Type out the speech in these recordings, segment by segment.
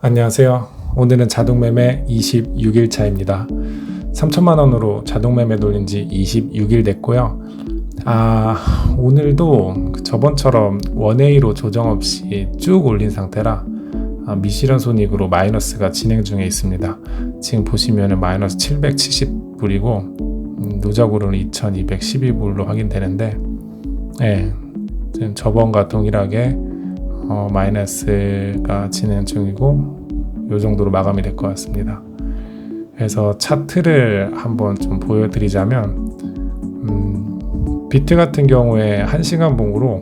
안녕하세요. 오늘은 자동매매 26일 차입니다. 3천만 원으로 자동매매 돌린 지 26일 됐고요. 아, 오늘도 저번처럼 원웨이로 조정 없이 쭉 올린 상태라 아, 미실현 손익으로 마이너스가 진행 중에 있습니다. 지금 보시면 마이너스 770불이고 음, 누적으로는 2212불로 확인되는데 예, 지금 저번과 동일하게 어, 마이너스가 진행 중이고 이 정도로 마감이 될 것 같습니다. 그래서 차트를 한번 좀 보여드리자면 음, 비트 같은 경우에 1시간 봉으로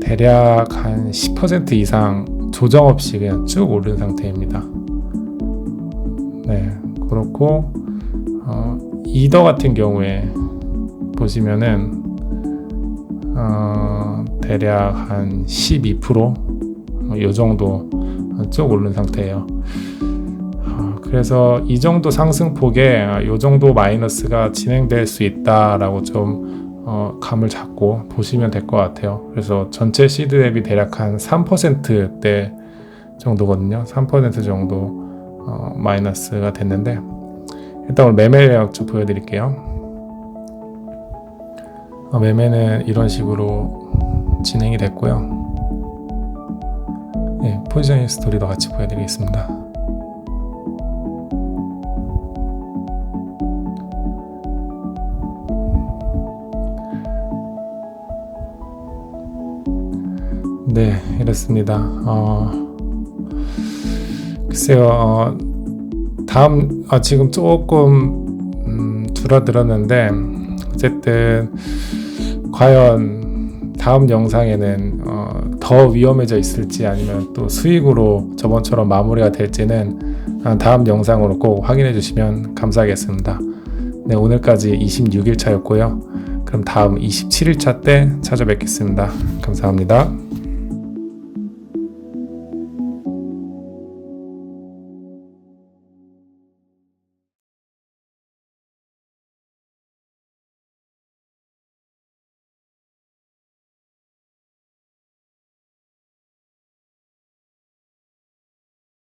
대략 한 10% 이상 조정 없이 그냥 쭉 오른 상태입니다. 네, 그렇고 어, 이더 같은 경우에 보시면은 어, 대략 한 12%이 정도 쭉 오른 상태예요. 어, 그래서 이 정도 상승폭에 이 정도 마이너스가 진행될 수 있다라고 좀 어, 감을 잡고 보시면 될 것 같아요. 그래서 전체 시드 대비 대략 한 3%대 정도거든요. 3% 정도 어, 마이너스가 됐는데 일단 오늘 매매 내역 좀 보여드릴게요. 어, 매매는 이런 식으로 진행이 됐고요. 네, 포지셔닝 스토리도 같이 보여드리겠습니다. 네, 이렇습니다. 어, 글쎄요, 어, 다음, 아, 지금 조금, 음, 줄어들었는데, 어쨌든, 과연 다음 영상에는 어, 더 위험해져 있을지 아니면 또 수익으로 저번처럼 마무리가 될지는 아, 다음 영상으로 꼭 확인해 주시면 감사하겠습니다. 네, 오늘까지 26일 차였고요. 그럼 다음 27일 차 때 찾아뵙겠습니다. 감사합니다.